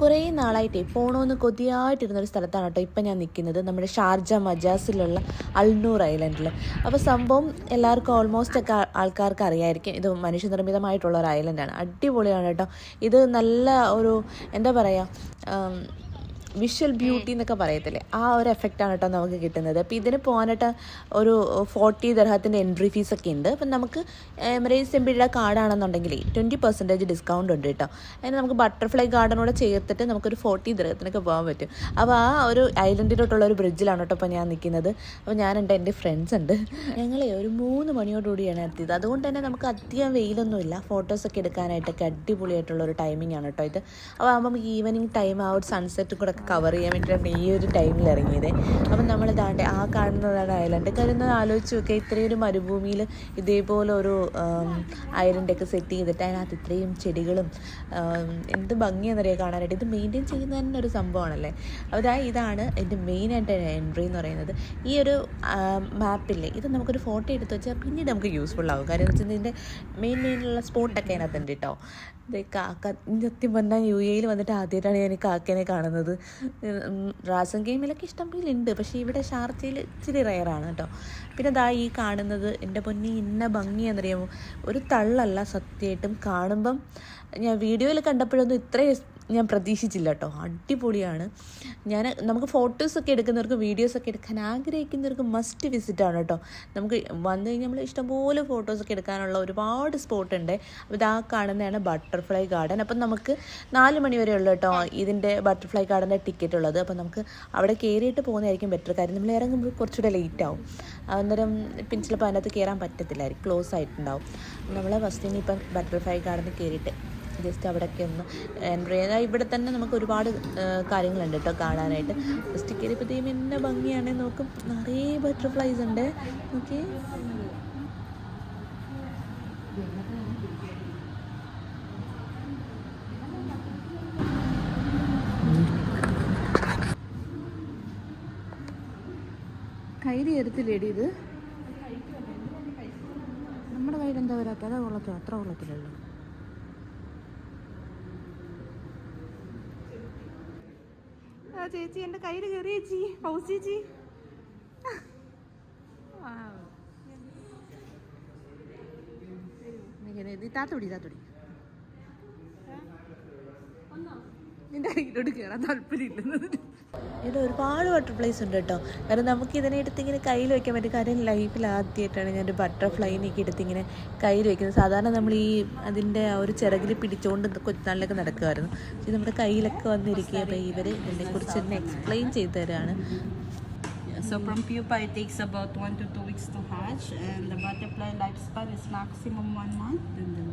കുറേ നാളായിട്ടേ പോകണമെന്ന് കൊതിയായിട്ടിരുന്ന ഒരു സ്ഥലത്താണ് കേട്ടോ ഇപ്പം ഞാൻ നിൽക്കുന്നത്. നമ്മുടെ ഷാർജ മജാസിലുള്ള അൾനൂർ ഐലൻഡിൽ അപ്പോൾ സംഭവം എല്ലാവർക്കും ഓൾമോസ്റ്റ് ഒക്കെ ആൾക്കാർക്ക് അറിയായിരിക്കും. ഇത് മനുഷ്യനിർമ്മിതമായിട്ടുള്ള ഒരു ഐലൻഡാണ്. അടിപൊളിയാണ് കേട്ടോ. ഇത് നല്ല ഒരു എന്താ പറയുക വിഷ്വൽ ബ്യൂട്ടി എന്നൊക്കെ പറയത്തില്ലേ? ആ ഒരു എഫക്റ്റ് ആണ് കേട്ടോ നമുക്ക് കിട്ടുന്നത്. അപ്പോൾ ഇതിന് പോകാനായിട്ട് ഒരു ഫോർട്ടി ദർഹത്തിന്റെ എൻട്രി ഫീസ് ഒക്കെ ഉണ്ട് അപ്പം നമുക്ക് എമറേസ് എംബിയുടെ കാർഡാണെന്നുണ്ടെങ്കിൽ ട്വന്റി പെർസെന്റേജ് ഡിസ്കൗണ്ട് ഉണ്ട് കേട്ടോ അതിന് നമുക്ക് ബട്ടർഫ്ലൈ ഗാർഡനോടെ ചേർത്തിട്ട് നമുക്കൊരു ഫോർട്ടി ദർഹത്തിനൊക്കെ പോകാൻ പറ്റും. അപ്പോൾ ആ ഒരു ഐലൻഡിലോട്ടുള്ള ഒരു ബ്രിഡ്ജിലാണ് കേട്ടോ ഇപ്പോൾ ഞാൻ നിൽക്കുന്നത് അപ്പോൾ ഞാനുണ്ട് എന്റെ ഫ്രണ്ട്സ് ഉണ്ട്. ഞങ്ങളെ ഒരു മൂന്ന് മണിയോടുകൂടിയാണ് എത്തിയത്. അതുകൊണ്ട് തന്നെ നമുക്ക് അധികം വെയിലൊന്നുമില്ല. ഫോട്ടോസൊക്കെ എടുക്കാനായിട്ടൊക്കെ അടിപൊളിയായിട്ടുള്ള ഒരു ടൈമിംഗ് ആണ് കേട്ടോ ഇത്. അപ്പോൾ ആകുമ്പം ഈവനിങ് ടൈം ആ ഒരു സൺസെറ്റ് കൂടെ കവർ ചെയ്യാൻ വേണ്ടിയിട്ടാണ് ഈ ഒരു ടൈമിൽ ഇറങ്ങിയത്. അപ്പം നമ്മൾ ഇതാണ്ട് ആ കാണുന്നതാണ് ഐലൻഡ് കാര്യം ആലോചിച്ച് നോക്കുക ഇത്രയും ഒരു മരുഭൂമിയിൽ ഇതേപോലെ ഒരു ഐലൻഡൊക്കെ സെറ്റ് ചെയ്തിട്ട് അതിനകത്ത് ഇത്രയും ചെടികളും എന്ത് ഭംഗിയെന്നറിയാം കാണാനായിട്ട്. ഇത് മെയിന്റെയിൻ ചെയ്യുന്ന തന്നെ ഒരു സംഭവമാണല്ലേ? അതായത് ഇതാണ് എന്റെ മെയിനായിട്ട് എൻട്രി എന്ന് പറയുന്നത്. ഈ ഒരു മാപ്പില്ലേ ഇത് നമുക്കൊരു ഫോട്ടോ എടുത്ത് വെച്ചാൽ പിന്നീട് നമുക്ക് യൂസ്ഫുൾ ആവും. കാര്യം എന്ന് വെച്ചാൽ ഇതിന്റെ മെയിൻ മെയിനുള്ള സ്പോട്ടൊക്കെ അതിനകത്തുണ്ട് കേട്ടോ കാക്ക സത്യം പറഞ്ഞാൽ യു എയിൽ വന്നിട്ട് ആദ്യമായിട്ടാണ് ഞാൻ കാക്കേനെ കാണുന്നത്. റാസൻ ഗെയിമിലൊക്കെ ഇഷ്ടം പോലെ ഉണ്ട് പക്ഷേ ഇവിടെ ഷാർജയിൽ ഇച്ചിരി റയറാണ് കേട്ടോ. പിന്നെ ദാ ഈ കാണുന്നത് എന്റെ പൊന്നി ഇന്ന ഭംഗിയാണെന്നറിയാമോ? ഒരു തള്ളല്ല സത്യമായിട്ടും കാണുമ്പം ഞാൻ വീഡിയോയിൽ കണ്ടപ്പോഴൊന്നും ഇത്രയും ഞാൻ പ്രതീക്ഷിച്ചില്ല കേട്ടോ. അടിപൊളിയാണ്. ഞാൻ നമുക്ക് ഫോട്ടോസൊക്കെ എടുക്കുന്നവർക്ക് വീഡിയോസൊക്കെ എടുക്കാൻ ആഗ്രഹിക്കുന്നവർക്ക് മസ്റ്റ് വിസിറ്റ് ആണ് കേട്ടോ. നമുക്ക് വന്നു കഴിഞ്ഞാൽ നമ്മൾ ഇഷ്ടംപോലെ ഫോട്ടോസൊക്കെ എടുക്കാനുള്ള ഒരുപാട് സ്പോട്ട് ഉണ്ട്. അപ്പോൾ ഇതാ കാണുന്നതാണ് ബട്ടർഫ്ലൈ ഗാർഡൻ അപ്പം നമുക്ക് നാല് മണി വരെ ഉള്ളു കേട്ടോ ഇതിന്റെ ബട്ടർഫ്ലൈ ഗാർഡന്റെ ടിക്കറ്റ് ഉള്ളത്. അപ്പം നമുക്ക് അവിടെ കയറിയിട്ട് പോകുന്നതായിരിക്കും ബെറ്റർ കാര്യം നമ്മൾ ഇറങ്ങുമ്പോൾ കുറച്ചുകൂടെ ലേറ്റ് ആവും. അന്നേരം പിന്നെ ചിലപ്പോൾ അതിനകത്ത് കയറാൻ പറ്റത്തില്ലായിരിക്കും. ക്ലോസ് ആയിട്ടുണ്ടാവും. നമ്മളെ ഫസ്റ്റ് ഇനി ഇപ്പം ബട്ടർഫ്ലൈ ഗാർഡനിൽ കയറിയിട്ട് ജസ്റ്റ് അവിടെയൊക്കെ ഒന്ന് എൻട്രി ചെയ്താൽ ഇവിടെ തന്നെ നമുക്ക് ഒരുപാട് കാര്യങ്ങളുണ്ട് കേട്ടോ കാണാനായിട്ട്. ജസ്റ്റ് കയറിയപ്പോഴത്തേക്കും എന്നെ ഭംഗിയാണെങ്കിൽ നോക്കും. നിറയെ ബട്ടർഫ്ലൈസ് ഉണ്ട്. ഓക്കെ കയ്യിൽ കയറത്തില്ലേടി ഇത്? നമ്മുടെ കയ്യിൽ എന്താ വരാത്ത അതാ കൊള്ളത്തില്ല. അത്ര കൊള്ളത്തില്ലല്ലോ. ചേച്ചി എന്റെ കയ്യിൽ കയറി ചേച്ചി. ഹൗസ് ചേച്ചി. താത്തോടി താത്തോടി. നിന്റെ കയ്യിലോട്ട് കയറാൻ താല്പര്യമില്ലെന്ന്. ഇത് ഒരുപാട് ബട്ടർഫ്ലൈസ് ഉണ്ട് കേട്ടോ. കാരണം നമുക്ക് ഇതിനെ എടുത്ത് ഇങ്ങനെ കയ്യിൽ വെക്കാൻ പറ്റും കാര്യം ലൈഫിൽ ആദ്യമായിട്ടാണ് ഒരു ബട്ടർഫ്ലൈനെയൊക്കെ എടുത്ത് ഇങ്ങനെ കയ്യിൽ വെക്കുന്നത്. സാധാരണ നമ്മൾ ഈ അതിന്റെ ആ ഒരു ചിറകിൽ പിടിച്ചുകൊണ്ട് കൊച്ചുനാളിലൊക്കെ നടക്കുമായിരുന്നു. ഇത് നമ്മുടെ കയ്യിലൊക്കെ വന്നിരിക്കുക അപ്പോൾ ഇവർ ഇതിനെക്കുറിച്ച് തന്നെ എക്സ്പ്ലെയിൻ ചെയ്തു തരാണ്. So from pupa it takes about one to two weeks to hatch and the butterfly lifespan is maximum one month. And then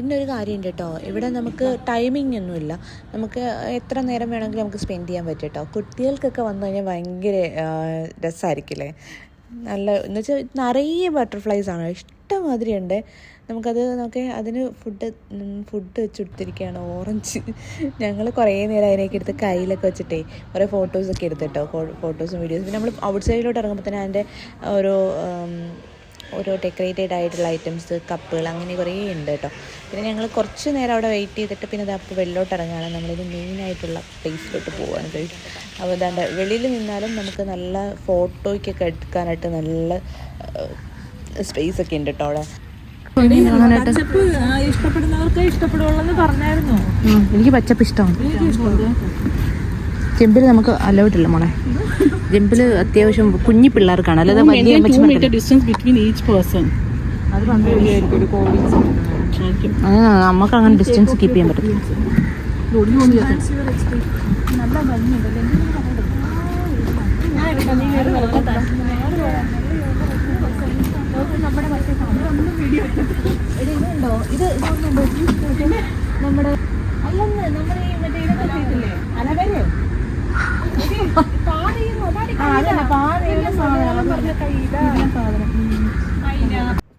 പിന്നെ ഒരു കാര്യമുണ്ട് കേട്ടോ ഇവിടെ നമുക്ക് ടൈമിംഗ് ഒന്നുമില്ല. നമുക്ക് എത്ര നേരം വേണമെങ്കിലും നമുക്ക് സ്പെൻഡ് ചെയ്യാൻ പറ്റും കേട്ടോ കുട്ടികൾക്കൊക്കെ വന്നു കഴിഞ്ഞാൽ ഭയങ്കര രസമായിരിക്കില്ലേ നല്ല എന്ന് വെച്ചാൽ നിറയെ ബട്ടർഫ്ലൈസ് ആണ്. ഇഷ്ടമാതിരി ഉണ്ട് നമുക്കത് നമുക്ക് അതിന് ഫുഡ് ഫുഡ് വെച്ച് കൊടുത്തിരിക്കുകയാണ് ഓറഞ്ച് ഞങ്ങൾ കുറേ നേരം അതിനൊക്കെ എടുത്ത് കയ്യിലൊക്കെ വെച്ചിട്ടേ കുറേ ഫോട്ടോസൊക്കെ എടുത്തിട്ടോ. ഫോട്ടോസും വീഡിയോസും പിന്നെ നമ്മൾ ഔട്ട് സൈഡിലോട്ട് ഇറങ്ങുമ്പോൾ തന്നെ അതിന്റെ ഓരോ ഓരോ ഡെക്കറേറ്റഡ് ആയിട്ടുള്ള ഐറ്റംസ് കപ്പുകൾ അങ്ങനെ കുറേ ഉണ്ട് കേട്ടോ പിന്നെ ഞങ്ങൾ കുറച്ച് നേരം അവിടെ വെയിറ്റ് ചെയ്തിട്ട് പിന്നെ അത് അപ്പോൾ വെള്ളോട്ട് ഇറങ്ങുകയാണ് നമ്മളിത് മെയിനായിട്ടുള്ള പ്ലേസിലോട്ട് പോകാൻ കഴിയും അപ്പോൾ അതാണ്ട് വെളിയിൽ നിന്നാലും നമുക്ക് നല്ല ഫോട്ടോയ്ക്കൊക്കെ എടുക്കാനായിട്ട് നല്ല സ്പേസ് ഒക്കെ ഉണ്ട് കേട്ടോ അവിടെ. ഇഷ്ടപ്പെടുന്നവർക്ക് ഇഷ്ടപ്പെടുള്ളൂ പറഞ്ഞായിരുന്നു? എനിക്ക് പച്ചപ്പ് ഇഷ്ടമാണ്. ചെമ്പിൽ നമുക്ക് അലൗഡ് ഇല്ല മോളെ. ചെമ്പിൽ അത്യാവശ്യം കുഞ്ഞി പിള്ളേർക്കാണ്. അല്ലാതെ വലിയ നമുക്ക് അങ്ങനെ ഡിസ്റ്റൻസ് കീപ്പ് ചെയ്യാൻ പറ്റും നമ്മുടെ അല്ലെന്ന് നമ്മുടെ ഈ മറ്റേ ഇതൊക്കെ ചെയ്തില്ലേ പാതയുന്നു പാതയുള്ള സാധനം സാധനം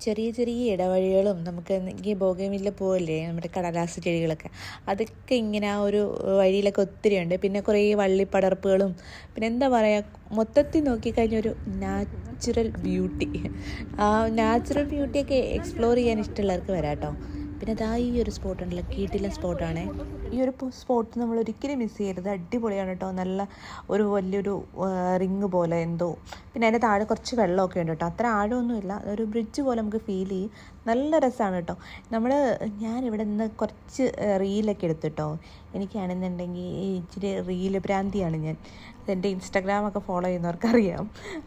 ചെറിയ ചെറിയ ഇടവഴികളും നമുക്ക് ഈ ബോഗമില്ല പോകല്ലേ നമ്മുടെ കടലാസ് ചെടികളൊക്കെ. അതൊക്കെ ഇങ്ങനെ ആ ഒരു വഴിയിലൊക്കെ ഒത്തിരി ഉണ്ട്. പിന്നെ കുറേ വള്ളിപ്പടർപ്പുകളും. പിന്നെ എന്താ പറയുക മൊത്തത്തിൽ നോക്കിക്കഴിഞ്ഞ ഒരു നാച്ചുറൽ ബ്യൂട്ടി ആ നാച്ചുറൽ ബ്യൂട്ടിയൊക്കെ എക്സ്പ്ലോർ ചെയ്യാൻ ഇഷ്ടമുള്ളവർക്ക് വരാം കേട്ടോ പിന്നെ ദാ ഈ ഒരു സ്പോട്ട് ഉണ്ടല്ലോ കീട്ടിലെ സ്പോട്ടാണ് ഈ ഒരു സ്പോട്ട് നമ്മൾ ഒരിക്കലും മിസ് ചെയ്യരുത്. അടിപൊളിയാണ് കേട്ടോ നല്ല ഒരു വലിയൊരു റിങ് പോലെ എന്തോ. പിന്നെ അതിന്റെ താഴെ കുറച്ച് വെള്ളമൊക്കെ ഉണ്ട് കേട്ടോ അത്ര ആഴമൊന്നുമില്ല. ഒരു ബ്രിഡ്ജ് പോലെ നമുക്ക് ഫീൽ ചെയ്യും. നല്ല രസമാണ് കേട്ടോ നമ്മൾ ഞാൻ ഇവിടെ നിന്ന് കുറച്ച് റീലൊക്കെ എടുത്തു കേട്ടോ എനിക്കാണെന്നുണ്ടെങ്കിൽ ഇച്ചിരി റീൽ ഭ്രാന്തിയാണ് ഞാൻ. എന്റെ ഇൻസ്റ്റാഗ്രാമൊക്കെ ഫോളോ ചെയ്യുന്നവർക്കറിയാം.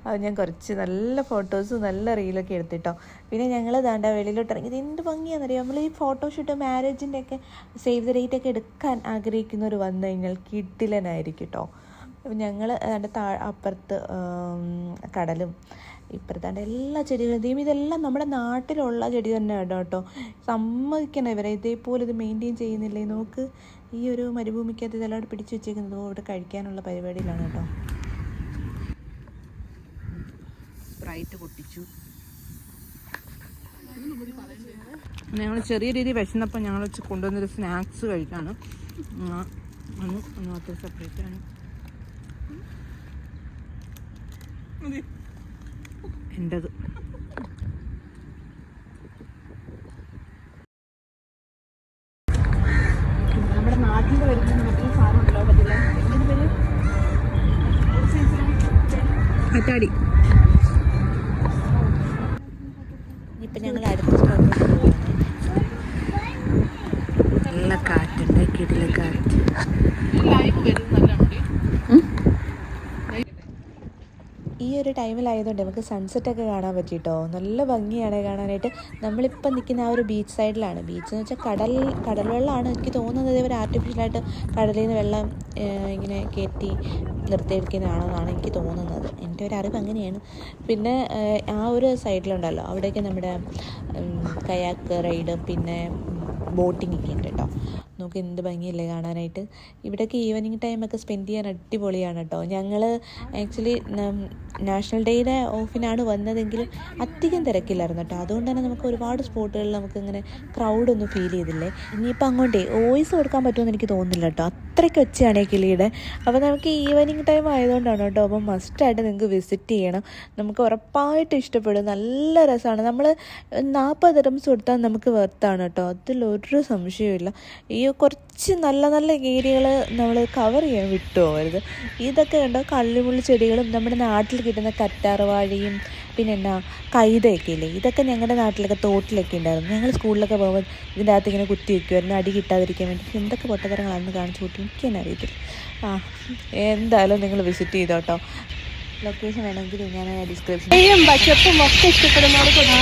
അത് ഞാൻ കുറച്ച് നല്ല ഫോട്ടോസ് നല്ല റീലൊക്കെ എടുത്തിട്ടോ. പിന്നെ ഞങ്ങൾ ദാണ്ട വെളിയിലോട്ട് ഇറങ്ങി. ഇത് എന്ത് ഭംഗിയാണെന്നറിയാം നമ്മൾ ഈ ഫോട്ടോഷൂട്ട് മാരേജിന്റെ ഒക്കെ സേവ് ദ ഡേറ്റ് ഒക്കെ എടുക്കാൻ ആഗ്രഹിക്കുന്നവർ വന്നു കഴിഞ്ഞാൽ കിട്ടിലനായിരിക്കും കേട്ടോ ഞങ്ങൾ അതിന്റെ താ അപ്പുറത്ത് കടലും ഇപ്പുറത്താണ്ട് എല്ലാ ചെടികളും ദൈവം ഇതെല്ലാം നമ്മുടെ നാട്ടിലുള്ള ചെടി തന്നെയാണ് കേട്ടോ സമ്മതിക്കണം ഇവരെ ഇതേപോലെ ഇത് മെയിന്റെയിൻ ചെയ്യുന്നില്ലേ? നോക്ക് ഈ ഒരു മരുഭൂമിക്കകത്ത് ഇതെല്ലാം പിടിച്ചു വെച്ചേക്കുന്നത്. ഇവിടെ കഴിക്കാനുള്ള പരിപാടിയിലാണ് കേട്ടോ. സ്പ്രൈറ്റ് പൊട്ടിച്ചു. ഞങ്ങൾ ചെറിയ രീതിയിൽ വിശന്നപ്പോൾ ഞങ്ങൾ വെച്ച് കൊണ്ടുവന്നൊരു സ്നാക്സ് കഴിക്കാണ്. ഒന്നാമത്തെ സെപ്പറേറ്റ് ആണ്. എന്റെത് നമ്മുടെ നാട്ടിൽ വരുന്ന മറ്റൊരു സാധനം ഉണ്ടല്ലോ പറ്റില്ല എന്തിനു പേര് കറ്റാടി ഇപ്പം ഞങ്ങൾ അടുത്ത സ്പോട്ടിൽ നല്ല കാറ്റുണ്ട് കിടില കാറ്റ് ഈ ഒരു ടൈമിലായതുകൊണ്ട് നമുക്ക് സൺസെറ്റൊക്കെ കാണാൻ പറ്റിയിട്ടോ നല്ല ഭംഗിയാണ് കാണാനായിട്ട്. നമ്മളിപ്പോൾ നിൽക്കുന്ന ആ ഒരു ബീച്ച് സൈഡിലാണ് ബീച്ച് എന്ന് വെച്ചാൽ കടൽ കടൽ വെള്ളമാണ് എനിക്ക് തോന്നുന്നത് ഇവർ ആർട്ടിഫിഷ്യലായിട്ട് കടലിൽ നിന്ന് വെള്ളം ഇങ്ങനെ കയറ്റി നിർത്തിയെടുക്കുന്നതാണെന്നാണ് എനിക്ക് തോന്നുന്നത്. എന്റെ ഒരു അറിവ് അങ്ങനെയാണ്. പിന്നെ ആ ഒരു സൈഡിലുണ്ടല്ലോ അവിടെയൊക്കെ നമ്മുടെ കയാക്ക് റൈഡ് പിന്നെ ബോട്ടിങ്ങൊക്കെ ഉണ്ട് കേട്ടോ. നമുക്ക് എന്ത് ഭംഗിയല്ലേ കാണാനായിട്ട്. ഇവിടെയൊക്കെ ഈവനിങ് ടൈമൊക്കെ സ്പെൻഡ് ചെയ്യാൻ അടിപൊളിയാണ് കേട്ടോ ഞങ്ങൾ ആക്ച്വലി നാഷണൽ ഡേയുടെ ഓഫിനാണ് വന്നതെങ്കിലും അധികം തിരക്കില്ലായിരുന്നു കേട്ടോ അതുകൊണ്ട് തന്നെ നമുക്ക് ഒരുപാട് സ്പോട്ടുകളിൽ നമുക്ക് ഇങ്ങനെ ക്രൗഡ് ഒന്നും ഫീൽ ചെയ്തില്ലേ. ഇനിയിപ്പോൾ അങ്ങോട്ടേ വോയിസ് കൊടുക്കാൻ പറ്റുമെന്ന് എനിക്ക് തോന്നുന്നില്ല കേട്ടോ അത്രയ്ക്ക് ഒച്ചയാണ് കിളിയുടെ. അപ്പോൾ നമുക്ക് ഈവനിങ് ടൈം ആയതുകൊണ്ടാണ് കേട്ടോ അപ്പം മസ്റ്റായിട്ട് നിങ്ങൾക്ക് വിസിറ്റ് ചെയ്യണം. നമുക്ക് ഉറപ്പായിട്ട് ഇഷ്ടപ്പെടും. നല്ല രസമാണ് നമ്മൾ നാൽപ്പത് റംസ് കൊടുത്താൽ നമുക്ക് വെർത്താണ് കേട്ടോ അതിലൊരു സംശയമില്ല ഈ കുറച്ച് നല്ല നല്ല ഏരിയകൾ നമ്മൾ കവർ ചെയ്യാൻ വിട്ടുപോകരുത് ഇതൊക്കെ കണ്ടോ? കള്ളിമുള്ളി ചെടികളും നമ്മുടെ നാട്ടിൽ കിട്ടുന്ന കറ്റാർവാഴയും പിന്നെ എന്നാ കൈതയൊക്കെ ഇല്ലേ? ഇതൊക്കെ ഞങ്ങളുടെ നാട്ടിലൊക്കെ തോട്ടിലൊക്കെ ഉണ്ടായിരുന്നു. ഞങ്ങൾ സ്കൂളിലൊക്കെ പോകുമ്പോൾ ഇതിന്റെ അകത്ത് ഇങ്ങനെ കുത്തി വയ്ക്കുമായിരുന്നു അടി കിട്ടാതിരിക്കാൻ വേണ്ടി. എന്തൊക്കെ പൊട്ടത്തരങ്ങളാണെന്ന് കാണിച്ചു കൂട്ടി എനിക്ക് അറിയത്തില്ല. ആ എന്തായാലും നിങ്ങൾ വിസിറ്റ് ചെയ്തോട്ടോ ലൊക്കേഷൻ വേണമെങ്കിൽ ഞാൻ ഡിസ്ക്രിപ്ഷൻ പച്ചപ്പും ഒക്കെ ഇഷ്ടപ്പെടുന്നവർക്ക് ആ,